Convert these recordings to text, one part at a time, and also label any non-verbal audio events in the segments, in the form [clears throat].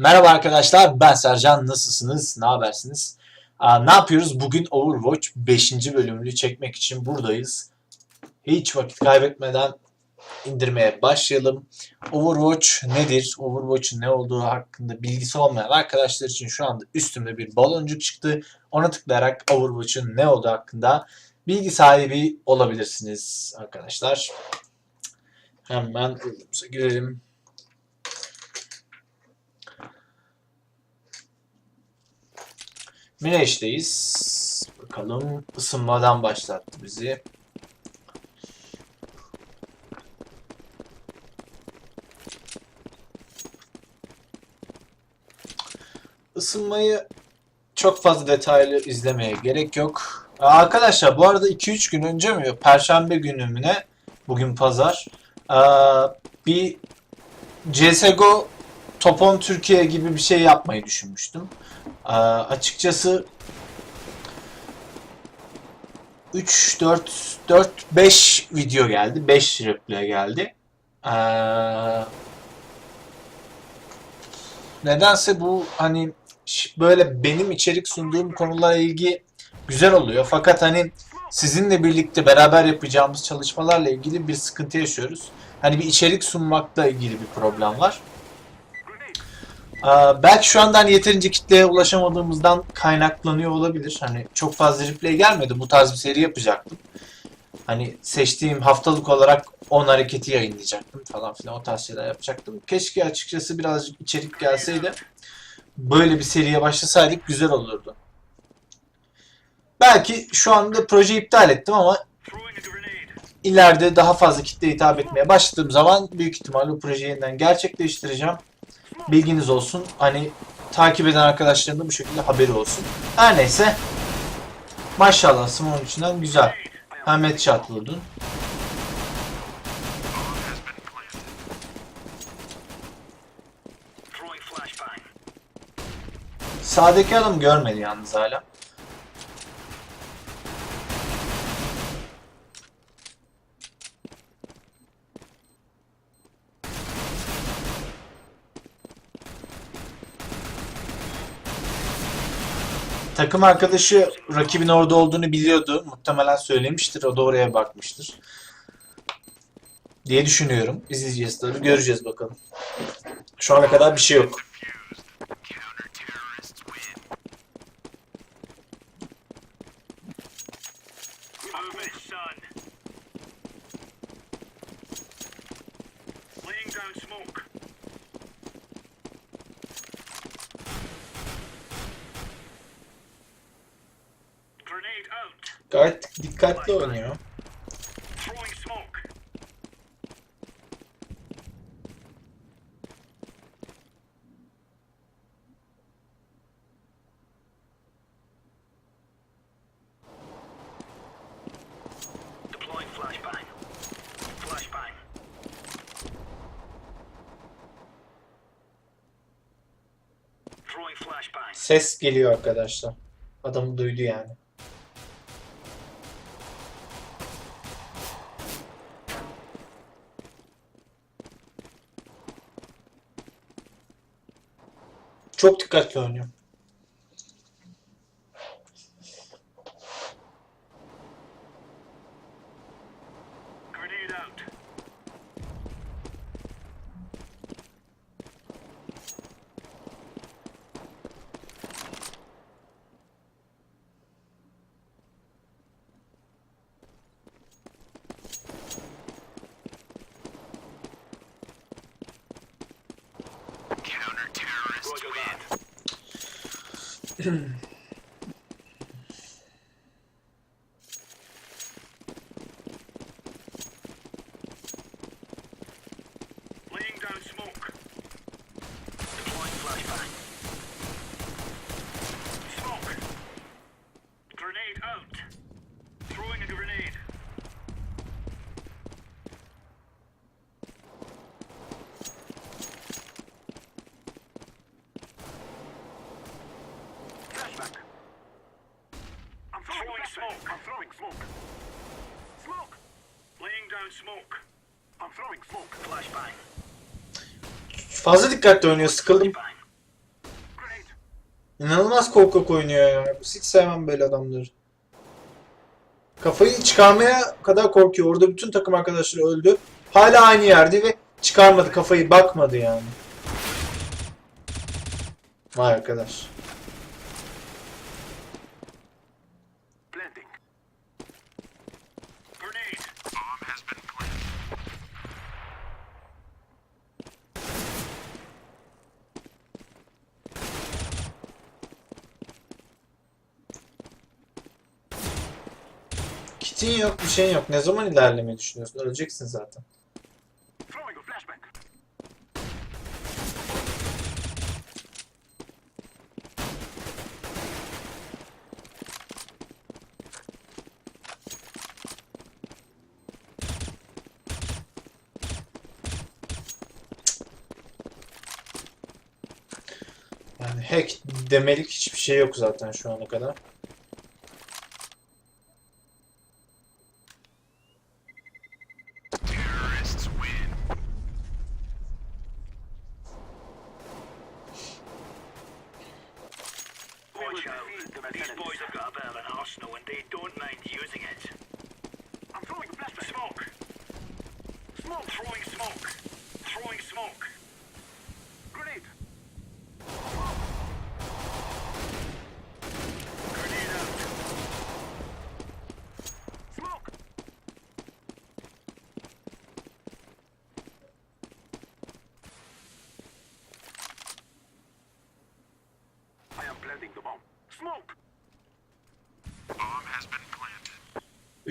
Merhaba arkadaşlar, ben Sercan. Nasılsınız? Ne habersiniz? Ne yapıyoruz? Bugün Overwatch 5. bölümünü çekmek için buradayız. Hiç vakit kaybetmeden indirmeye başlayalım. Overwatch nedir? Overwatch'un ne olduğu hakkında bilgisi olmayan arkadaşlar için şu anda üstümde bir baloncuk çıktı. Ona tıklayarak Overwatch'un ne olduğu hakkında bilgi sahibi olabilirsiniz arkadaşlar. Hemen girelim. Güneşteyiz. Bakalım ısınmadan başlattı bizi. Isınmayı çok fazla detaylı izlemeye gerek yok. Arkadaşlar bu arada 2-3 gün önce mi? Perşembe günü mü ne? Bugün pazar. Bir CSGO Top 10 Türkiye gibi bir şey yapmayı düşünmüştüm. Aa, açıkçası 3, 4, 4, 5 video geldi. 5 replay geldi. Aa, nedense bu hani böyle benim içerik sunduğum konularla ilgi güzel oluyor. Fakat hani sizinle birlikte beraber yapacağımız çalışmalarla ilgili bir sıkıntı yaşıyoruz. Hani bir içerik sunmakla ilgili bir problem var. Belki şu anda hani yeterince kitleye ulaşamadığımızdan kaynaklanıyor olabilir. Hani çok fazla replay gelmedi. Bu tarz bir seri yapacaktım. Hani seçtiğim haftalık olarak 10 hareketi yayınlayacaktım falan filan o tarz şeyler yapacaktım. Keşke açıkçası birazcık içerik gelseydi. Böyle bir seriye başlasaydık güzel olurdu. Belki şu anda projeyi iptal ettim ama ileride daha fazla kitle hitap etmeye başladığım zaman büyük ihtimalle bu projeyi yeniden gerçekleştireceğim. Bilginiz olsun. Hani takip eden arkadaşların da bu şekilde haberi olsun. Her neyse. Maşallah Simon içinden güzel. Hem headshot vurdun. Sağdaki adam görmedi yalnız hala. Takım arkadaşı rakibin orada olduğunu biliyordu. Muhtemelen söylemiştir. O da oraya bakmıştır. Diye düşünüyorum. İzleyeceğiz tabii. Göreceğiz bakalım. Şu ana kadar bir şey yok. Smoke. Grenade out. Gayet dikkatli oynuyor. Ses geliyor arkadaşlar. Adamı duydu yani. Çok dikkatli oynuyor. Grenade out. Roger that. Laying down smoke. Deploying flashbang. Smoke. Grenade out. Throwing a grenade. Flashback. I'm throwing smoke. I'm throwing smoke. Smoke. Laying down smoke. I'm throwing smoke. Flashbang. Fazla dikkatli oynuyor. Sıkıldım. İnanılmaz korkak oynuyor ya. Hiç sevmem böyle adamları. Kafayı çıkarmaya kadar korkuyor. Orada bütün takım arkadaşları öldü. Hala aynı yerde ve çıkarmadı kafayı bakmadı yani. Vay arkadaş. Kitin yok bir şeyin yok. Ne zaman ilerlemeyi düşünüyorsun? Öleceksin zaten. Yani hack demelik hiçbir şey yok zaten şu ana kadar.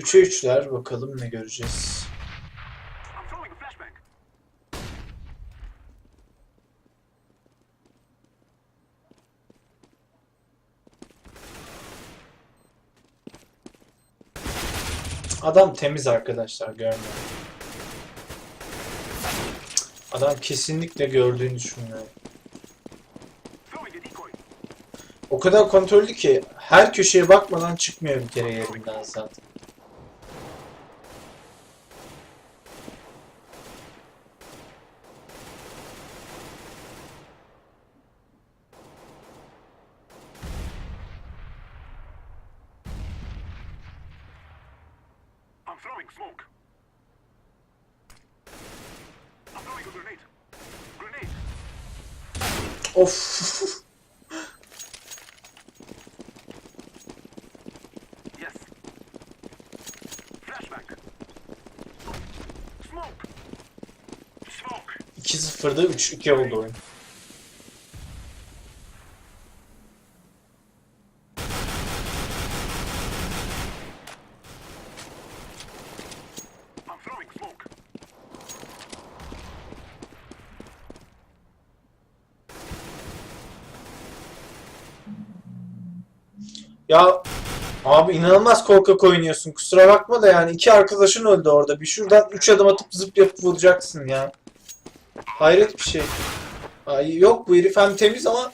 3'e 3'ler bakalım ne göreceğiz. Adam temiz arkadaşlar görmüyor. Adam kesinlikle gördüğünü düşünüyor. O kadar kontrollü ki her köşeye bakmadan çıkmıyor bir kere yerinden zaten. Throwing smoke. I'm throwing a grenade. Grenade. Of. Yes. Flashbang. Smoke. Smoke. 2-0'da 3-2 oldu oyun. I'm throwing smoke. Ya abi inanılmaz korkak oynuyorsun. Kusura bakma da yani iki arkadaşın öldü orada. Bir şuradan 3 adım atıp zıp yapıp vuracaksın ya. Hayret bir şey. Ay, yok bu herif hem temiz ama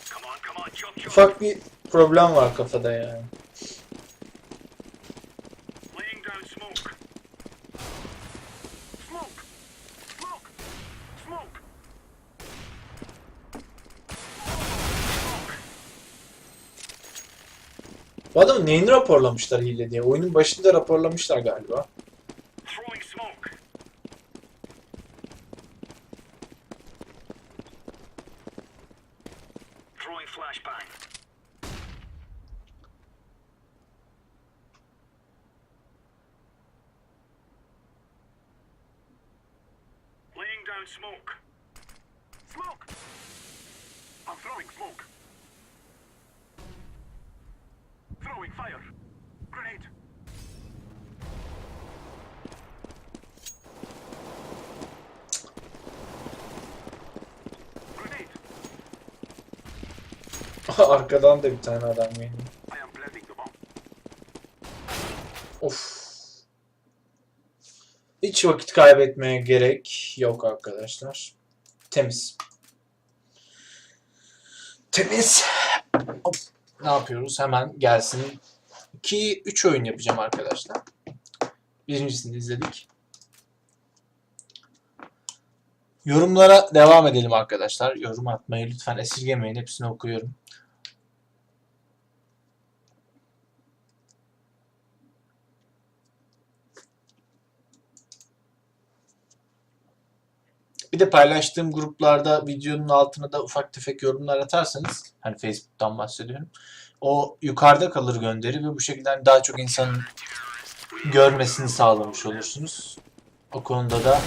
ufak bir problem var kafada yani. Laying down smoke. Smoke. Smoke. Smoke. Smoke. Bu adamın neyini raporlamışlar hile diye? Oyunun başında raporlamışlar galiba. Smoke. Smoke! I'm throwing smoke. Throwing fire. Grenade. Grenade. [laughs] Arkadan da bir tane adam geliyor. Of. Hiç vakit kaybetmeye gerek yok arkadaşlar. Temiz. Temiz. Hop. Ne yapıyoruz? Hemen gelsin. 2-3 oyun yapacağım arkadaşlar. Birincisini izledik. Yorumlara devam edelim arkadaşlar. Yorum atmayı lütfen esirgemeyin. Hepsini okuyorum. Bir de paylaştığım gruplarda videonun altına da ufak tefek yorumlar atarsanız hani Facebook'tan bahsediyorum. O yukarıda kalır gönderi ve bu şekilde hani daha çok insanın görmesini sağlamış olursunuz. O konuda da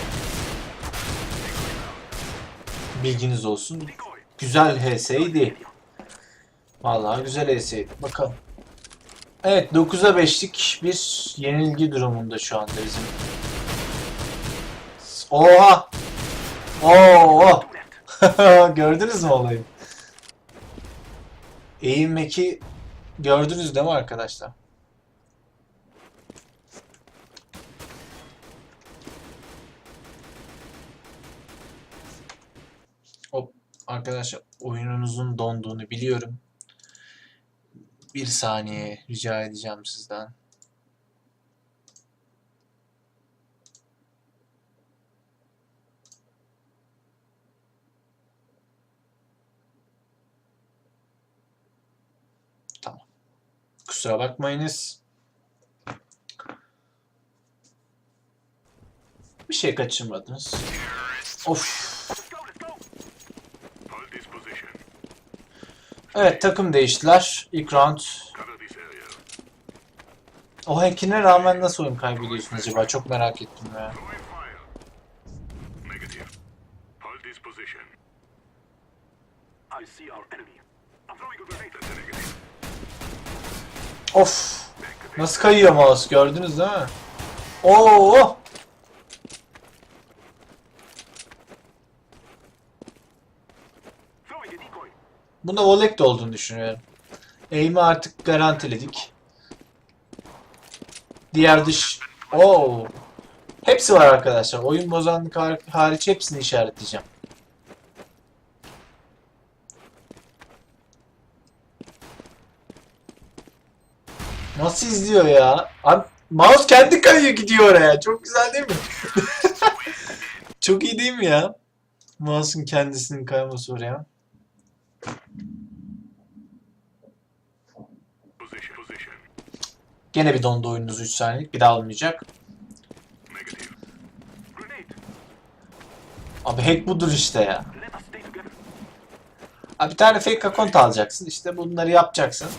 bilginiz olsun. Güzel HS'ydi. Vallahi güzel HS'ydi. Bakalım. Evet 9'a 5'lik bir yenilgi durumunda şu anda bizim. Oha! Oo! [laughs] Gördünüz mü olayı? Eğim eki gördünüz değil mi arkadaşlar? Hop arkadaşlar oyununuzun donduğunu biliyorum. Bir saniye rica edeceğim sizden. Tamam. Kusura bakmayınız. Bir şey kaçırmadınız. Of. Evet takım değiştiler. İlk round. O hackine rağmen nasıl oyun kaybediyorsun acaba? Çok merak ettim ya. Throwing fire. Negative. Hold this position. I see our enemy. I'm throwing a grenade. That's a negative. Of. Nasıl kayıyor mouse gördünüz değil mi? Oo. Bunda Volek de olduğunu düşünüyorum. Aim'i artık garantiledik. Diğer dış... Oo. Hepsi var arkadaşlar. Oyun bozanlık har- hariç hepsini işaretleyeceğim. Nasıl izliyor ya? Abi, mouse kendi kayıyor gidiyor oraya. Çok güzel değil mi? [laughs] Çok iyi değil mi ya? Mouse'un kendisinin kayması oraya. Gene bir dondu oyununuz 3 saniyelik. Bir daha. Grenade. Abi hack budur işte ya. Abi bir tane fake account alacaksın. İşte bunları yapacaksın.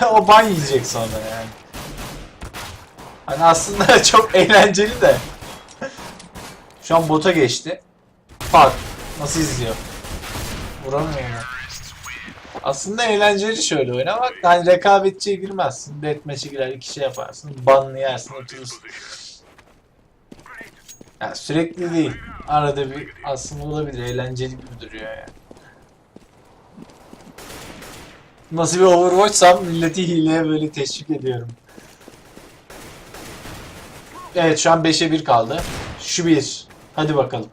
[laughs] o ban yiyecek sonra yani. Hani aslında [laughs] çok eğlenceli de. Şu an bota geçti. Bak nasıl izliyor. Vuramıyor ya. Aslında eğlenceli şöyle oynamak. Hani rekabetçiye girmezsin. Deathmatch'e girer iki şey yaparsın. Banlı yersin oturursun. Yani sürekli değil. Arada bir aslında olabilir. Eğlenceli gibi duruyor yani. Nasıl bir Overwatch'sam milleti hileye böyle teşvik ediyorum. Evet şu an 5'e 1 kaldı. Şu bir. Hadi bakalım.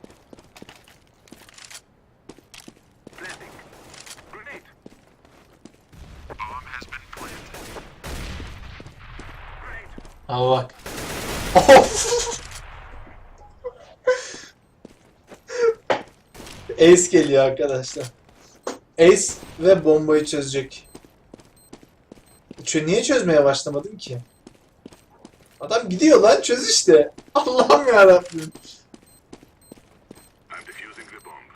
Ama bak. Of! [laughs] Ace geliyor arkadaşlar. Ace ve bombayı çözecek. Çö niye çözmeye başlamadın ki? Adam gidiyor lan çöz işte. [laughs] Allah'ım yarabbim. I'm defusing the bomb.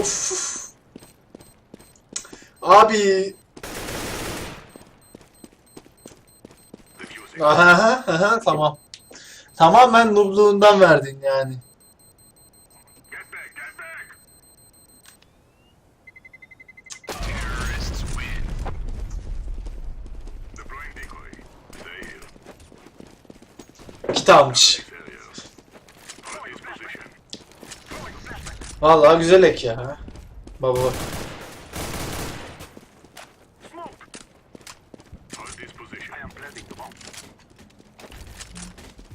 Of. Abi. Aha, aha, tamam. Tamamen nubluğundan verdin yani. Bomb.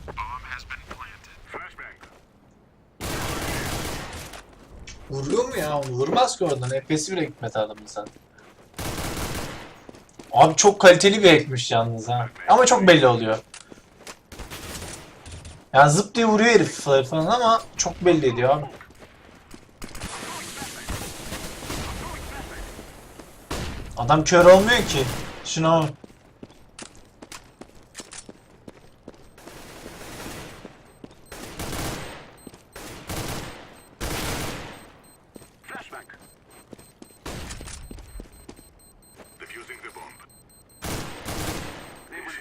Bomb has been planted. Flashbang. Vuruyor mu ya? Vurmaz ki oradan. Nefesi bile gitmedi adamın zaten. Abi çok kaliteli bir hackmiş yalnız ha. Ama çok belli oluyor. Yani zıp diye vuruyor herifler falan ama çok belli ediyor abi. Adam kör olmuyor ki. Şuna bak.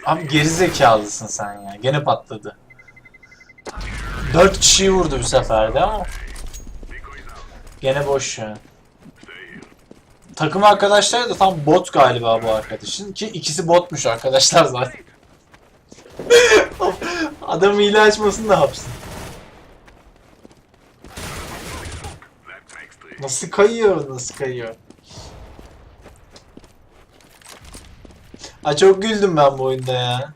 Abi geri zekalısın sen ya. Gene patladı. 4 kişiyi vurdu bu seferde ama gene boş ya. Stay here. Takım arkadaşları da tam bot galiba bu arkadaşın ki ikisi botmuş arkadaşlar [laughs] zaten. Adam hile açmasın da three. Nasıl kayıyor nasıl kayıyor. Ay çok güldüm ben bu oyunda ya.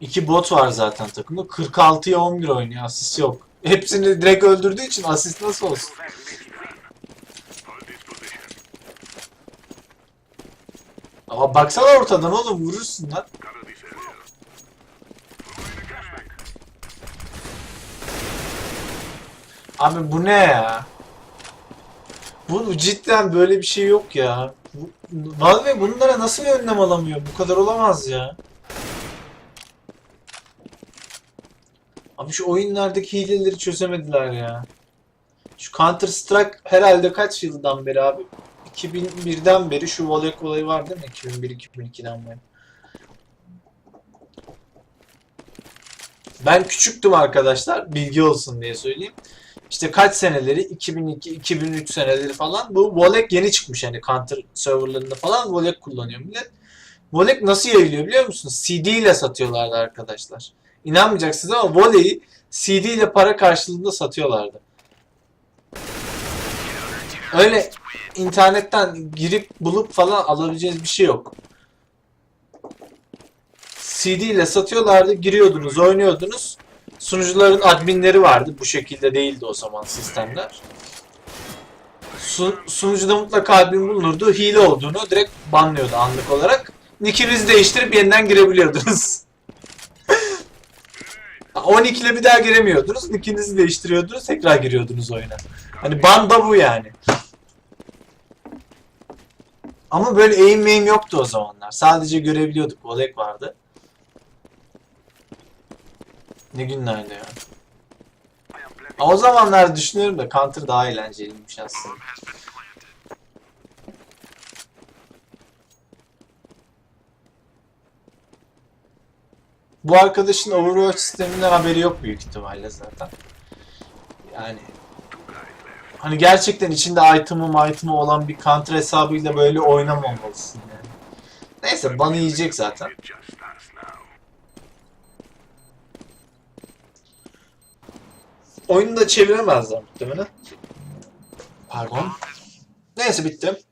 2 bot var zaten takımda. 46'ya 11 oynuyor. Asist yok. Hepsini direkt öldürdüğü için asist nasıl olsun? Ama baksana ortadan oğlum vurursun lan. Abi bu ne ya? Bu cidden böyle bir şey yok ya. Valve bunlara nasıl bir önlem alamıyor? Bu kadar olamaz ya. Abi şu oyunlardaki hileleri çözemediler ya. Şu Counter Strike herhalde kaç yıldan beri abi? 2001'den beri şu Volek olayı var değil mi? 2001-2002'den beri. Ben küçüktüm arkadaşlar. Bilgi olsun diye söyleyeyim. İşte kaç seneleri 2002-2003 seneleri falan bu Volek yeni çıkmış hani Counter serverlarında falan Volek kullanıyor millet. Volek nasıl yayılıyor biliyor musunuz? CD ile satıyorlardı arkadaşlar. İnanmayacaksınız ama Volek'i CD ile para karşılığında satıyorlardı. Öyle internetten girip bulup falan alabileceğiniz bir şey yok. CD ile satıyorlardı, giriyordunuz, oynuyordunuz. Sunucuların adminleri vardı. Bu şekilde değildi o zaman sistemler. Su, sunucuda mutlaka admin bulunurdu. Hile olduğunu direkt banlıyordu anlık olarak. Nickinizi değiştirip yeniden girebiliyordunuz. [laughs] 12 ile bir daha giremiyordunuz. Nickinizi değiştiriyordunuz. Tekrar giriyordunuz oyuna. Hani ban da bu yani. Ama böyle aim aim yoktu o zamanlar. Sadece görebiliyorduk. Olek vardı. Ne günlerdi ya. O zamanlar düşünüyorum da Counter daha eğlenceliymiş aslında. Bu arkadaşın Overwatch sisteminden haberi yok büyük ihtimalle zaten. Yani hani gerçekten içinde item'ı item'ı olan bir Counter hesabıyla böyle oynamamalısın yani. Neyse bana yiyecek zaten. Oyunu da çeviremezler muhtemelen. Pardon. Neyse bitti.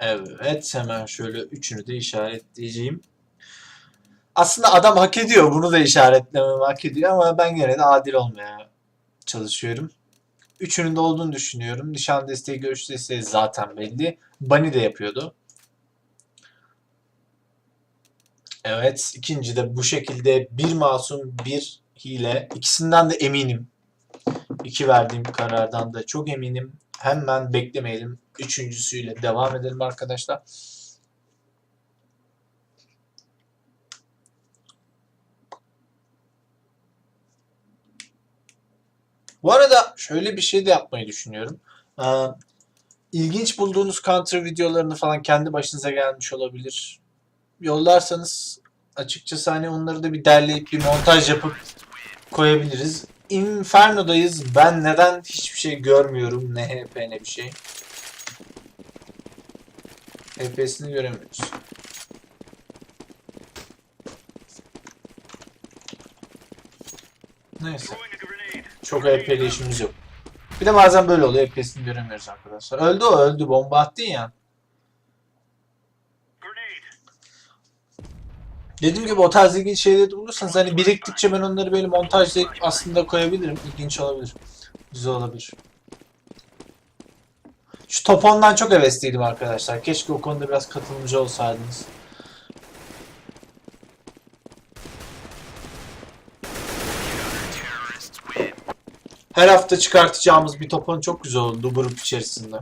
Evet hemen şöyle üçünü de işaretleyeceğim. Aslında adam hak ediyor. Bunu da işaretlememi hak ediyor ama ben gene de adil olmaya çalışıyorum. Üçünün de olduğunu düşünüyorum. Nişan desteği, görüş desteği zaten belli. Bunny de yapıyordu. Evet, ikinci de bu şekilde bir masum, bir hile. İkisinden de eminim. İki verdiğim karardan da çok eminim. Hemen beklemeyelim. Üçüncüsüyle devam edelim arkadaşlar. Bu arada şöyle bir şey de yapmayı düşünüyorum. Ee, ilginç bulduğunuz counter videolarını falan kendi başınıza gelmiş olabilir. Yollarsanız açıkçası hani onları da bir derleyip bir montaj yapıp koyabiliriz. Inferno'dayız. Ben neden hiçbir şey görmüyorum. Ne HP ne bir şey. HP'sini göremiyoruz. Neyse. Çok HP'li işimiz yok. Bir de bazen böyle oluyor. HP'sini göremiyoruz arkadaşlar. Öldü o öldü. Bomba attın ya. Dediğim gibi o tarz ilginç şeyleri bulursanız hani biriktikçe ben onları böyle montajlayıp aslında koyabilirim. İlginç olabilir. Güzel olabilir. Şu top 10'dan çok hevesliydim arkadaşlar. Keşke o konuda biraz katılımcı olsaydınız. Her hafta çıkartacağımız bir topon çok güzel oldu grup içerisinde.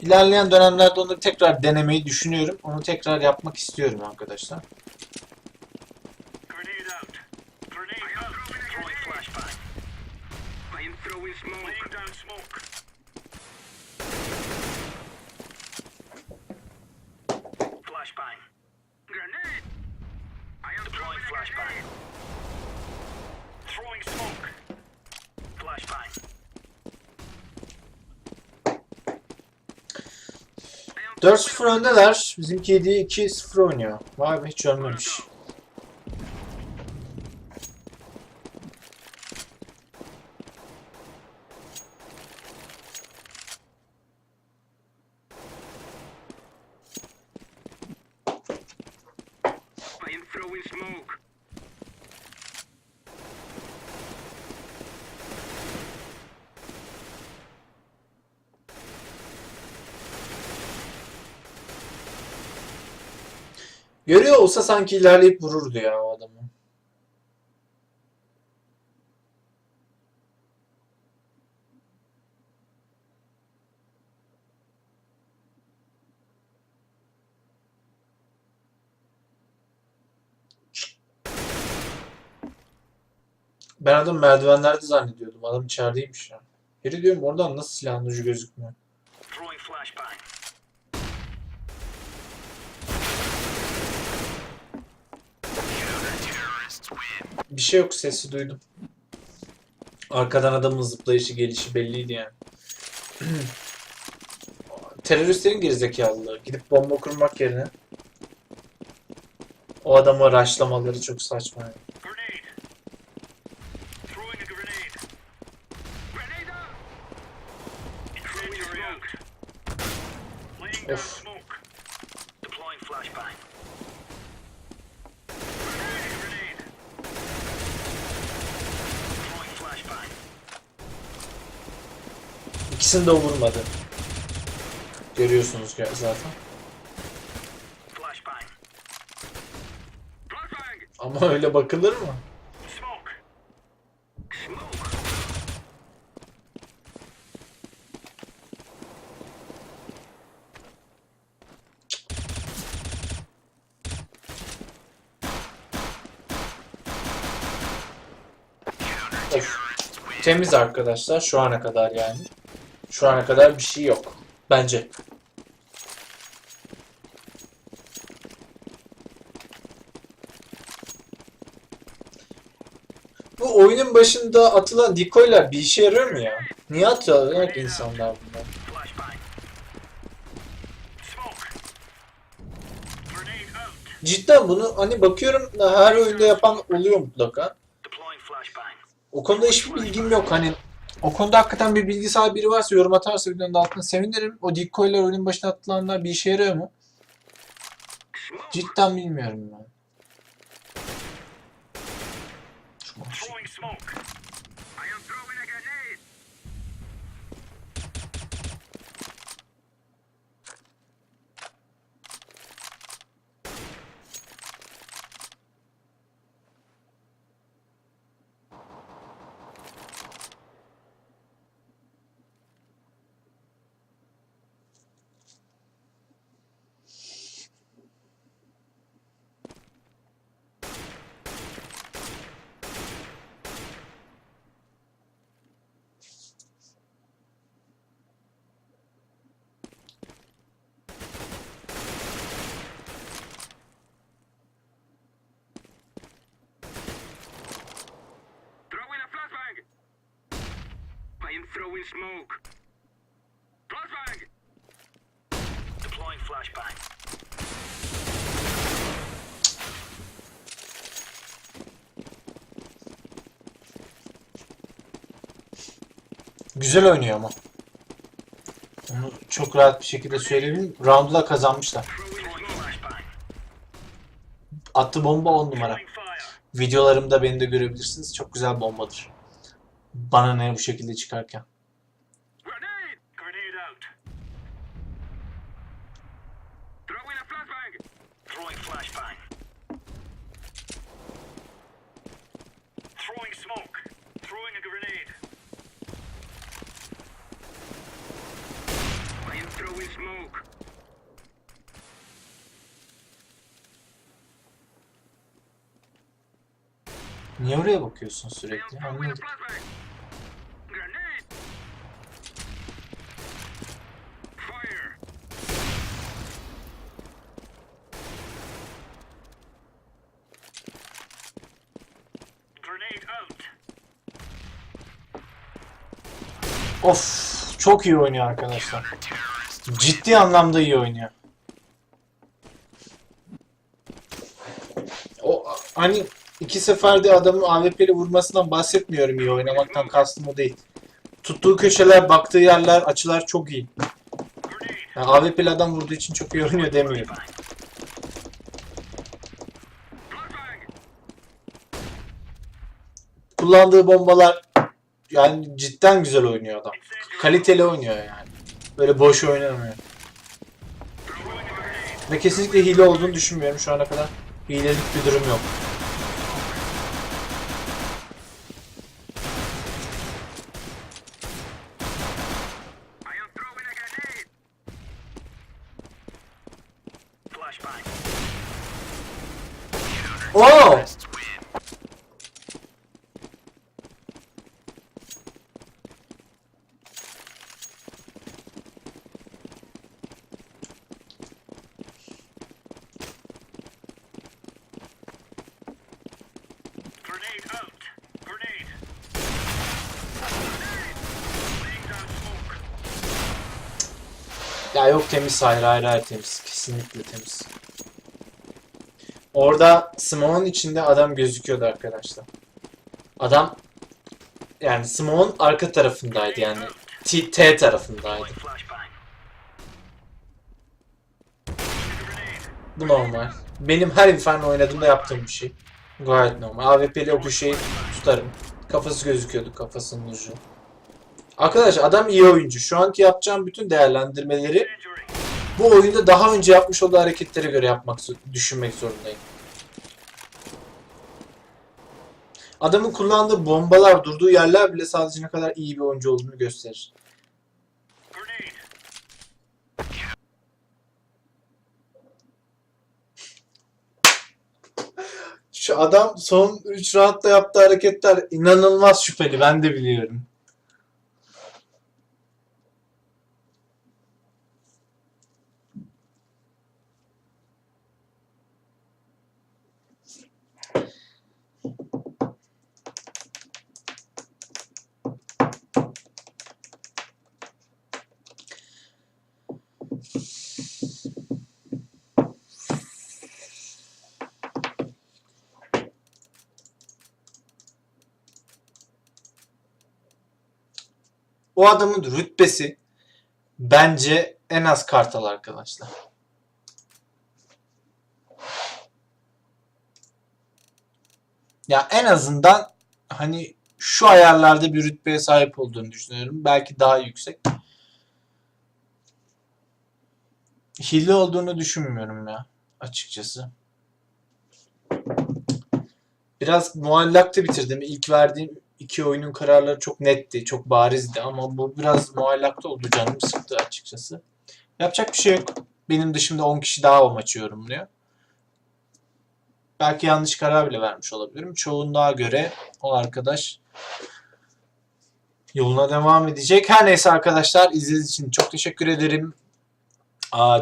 İlerleyen dönemlerde onu tekrar denemeyi düşünüyorum. Onu tekrar yapmak istiyorum arkadaşlar. Throwing smoke. 4-0 öndeler. Bizimki 7-2-0 oynuyor. Vay be hiç ölmemiş. I am throwing smoke. Görüyor olsa sanki ilerleyip vururdu ya o adamı. Ben adam merdivenlerde zannediyordum. Adam içerideymiş ya. Biri diyorum oradan nasıl silahın ucu gözükmüyor. Throwing flashbang. Bir şey yok sesi duydum. Arkadan adamın zıplayışı gelişi belliydi yani. [clears throat] Teröristlerin gerizekalılığı. Gidip bomba kurmak yerine o adamı raşlamaları çok saçma. yani. Grenade. Throwing a grenade. Grenade out. Throwing smoke. Laying down Of. smoke. Deploying flashbang. Grenade, grenade. Throwing flashbang. İkisini de vurmadı. Görüyorsunuz zaten. Ama öyle bakılır mı? Temiz arkadaşlar şu ana kadar yani. Şu ana kadar bir şey yok. Bence. Bu oyunun başında atılan decoylar bir işe yarıyor mu ya? Niye atıyorlar insanlar bunlar? Cidden bunu hani bakıyorum da her oyunda yapan oluyor mutlaka. O konuda hiçbir bilgim yok. Hani o konuda hakikaten bir bilgi sahibi biri varsa yorum atarsa videonun altına sevinirim. O decoylar oyunun başına atılanlar bir işe yarıyor mu? Cidden bilmiyorum ben. Şu an şey- Throwing smoke. I am throwing a grenade. Throwing a flashbang. I am throwing smoke. Flashbang. Deploying flashbang. Güzel oynuyor ama. Onu çok rahat bir şekilde söyleyebilirim. Round'u da kazanmışlar. Attı bomba 10 numara. Videolarımda beni de görebilirsiniz. Çok güzel bombadır. Bana ne bu şekilde çıkarken. Grenade. Grenade out. Throwing a flashbang. Throwing flashbang. Throwing smoke. Throwing a grenade. I am throwing smoke. Niye oraya bakıyorsun sürekli? Anladım. Of çok iyi oynuyor arkadaşlar. Ciddi anlamda iyi oynuyor. O hani iki seferde adamın AWP'li vurmasından bahsetmiyorum iyi oynamaktan kastım o değil. Tuttuğu köşeler, baktığı yerler, açılar çok iyi. Yani AWP'li adam vurduğu için çok iyi demiyorum. Kullandığı bombalar yani cidden güzel oynuyor adam. Kaliteli oynuyor yani. Böyle boş oynamıyor. Ve kesinlikle hile olduğunu düşünmüyorum şu ana kadar. Hilelik bir durum yok. I am throwing a grenade. Flashbang. Oo! Grenade out. Grenade. Laying down smoke. Ya yok temiz hayır hayır hayır temiz. Kesinlikle temiz. Orada Smoke'un içinde adam gözüküyordu arkadaşlar. Adam yani Smoke'un arka tarafındaydı yani T, T tarafındaydı. Bu normal. Benim her Inferno oynadığımda yaptığım bir şey. Gayet normal. AWP'li o köşeyi tutarım. Kafası gözüküyordu kafasının ucu. Arkadaş adam iyi oyuncu. Şu anki yapacağım bütün değerlendirmeleri bu oyunda daha önce yapmış olduğu hareketlere göre yapmak, düşünmek zorundayım. Adamın kullandığı bombalar, durduğu yerler bile sadece ne kadar iyi bir oyuncu olduğunu gösterir. Şu adam son 3 roundda yaptığı hareketler inanılmaz şüpheli. Ben de biliyorum. O adamın rütbesi bence en az kartal arkadaşlar. Ya en azından hani şu ayarlarda bir rütbeye sahip olduğunu düşünüyorum. Belki daha yüksek. Hile olduğunu düşünmüyorum ya açıkçası. Biraz muallakta bitirdim. İlk verdiğim iki oyunun kararları çok netti, çok barizdi ama bu biraz muallakta oldu canım sıktı açıkçası. Yapacak bir şey yok. Benim dışımda 10 kişi daha o maçı yorumluyor. Belki yanlış karar bile vermiş olabilirim. Çoğunluğa göre o arkadaş yoluna devam edecek. Her neyse arkadaşlar izlediğiniz için çok teşekkür ederim.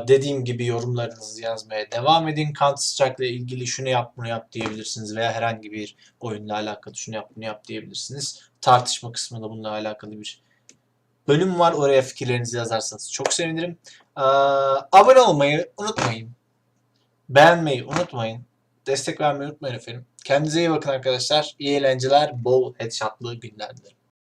Dediğim gibi yorumlarınızı yazmaya devam edin. Counter Strike ile ilgili şunu yap bunu yap diyebilirsiniz veya herhangi bir oyunla alakalı şunu yap bunu yap diyebilirsiniz. Tartışma kısmında bununla alakalı bir bölüm var. Oraya fikirlerinizi yazarsanız çok sevinirim. Abone olmayı unutmayın. Beğenmeyi unutmayın. Destek vermeyi unutmayın efendim. Kendinize iyi bakın arkadaşlar. İyi eğlenceler, bol headshotlı günler dilerim.